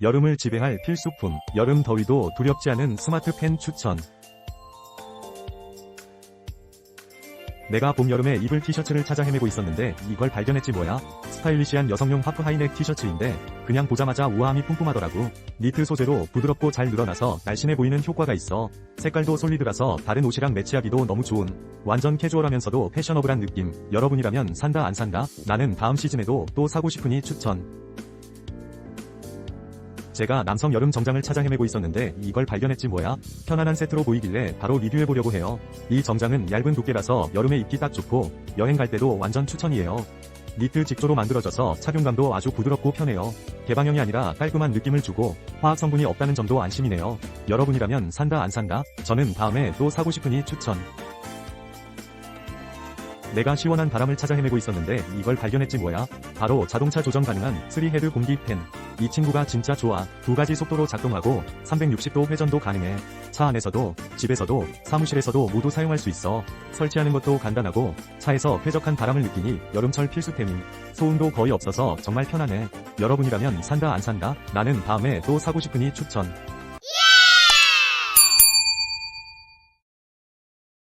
여름을 지배할 필수품, 여름 더위도 두렵지 않은 스마트 팬 추천. 내가 봄 여름에 입을 티셔츠를 찾아 헤매고 있었는데 이걸 발견했지 뭐야? 스타일리시한 여성용 하프 하이넥 티셔츠인데 그냥 보자마자 우아함이 뿜뿜하더라고. 니트 소재로 부드럽고 잘 늘어나서 날씬해 보이는 효과가 있어. 색깔도 솔리드라서 다른 옷이랑 매치하기도 너무 좋은. 완전 캐주얼하면서도 패셔너블한 느낌. 여러분이라면 산다 안 산다? 나는 다음 시즌에도 또 사고 싶으니 추천. 제가 남성 여름 정장을 찾아 헤매고 있었는데 이걸 발견했지 뭐야? 편안한 세트로 보이길래 바로 리뷰해보려고 해요. 이 정장은 얇은 두께라서 여름에 입기 딱 좋고 여행 갈 때도 완전 추천이에요. 니트 직조로 만들어져서 착용감도 아주 부드럽고 편해요. 개방형이 아니라 깔끔한 느낌을 주고 화학 성분이 없다는 점도 안심이네요. 여러분이라면 산다 안 산다? 저는 다음에 또 사고 싶으니 추천. 내가 시원한 바람을 찾아 헤매고 있었는데 이걸 발견했지 뭐야? 바로 자동차 조정 가능한 3헤드 공기 팬. 이 친구가 진짜 좋아. 두 가지 속도로 작동하고 360도 회전도 가능해. 차 안에서도 집에서도 사무실에서도 모두 사용할 수 있어. 설치하는 것도 간단하고 차에서 쾌적한 바람을 느끼니 여름철 필수템임. 소음도 거의 없어서 정말 편하네. 여러분이라면 산다 안 산다? 나는 다음에 또 사고 싶으니 추천.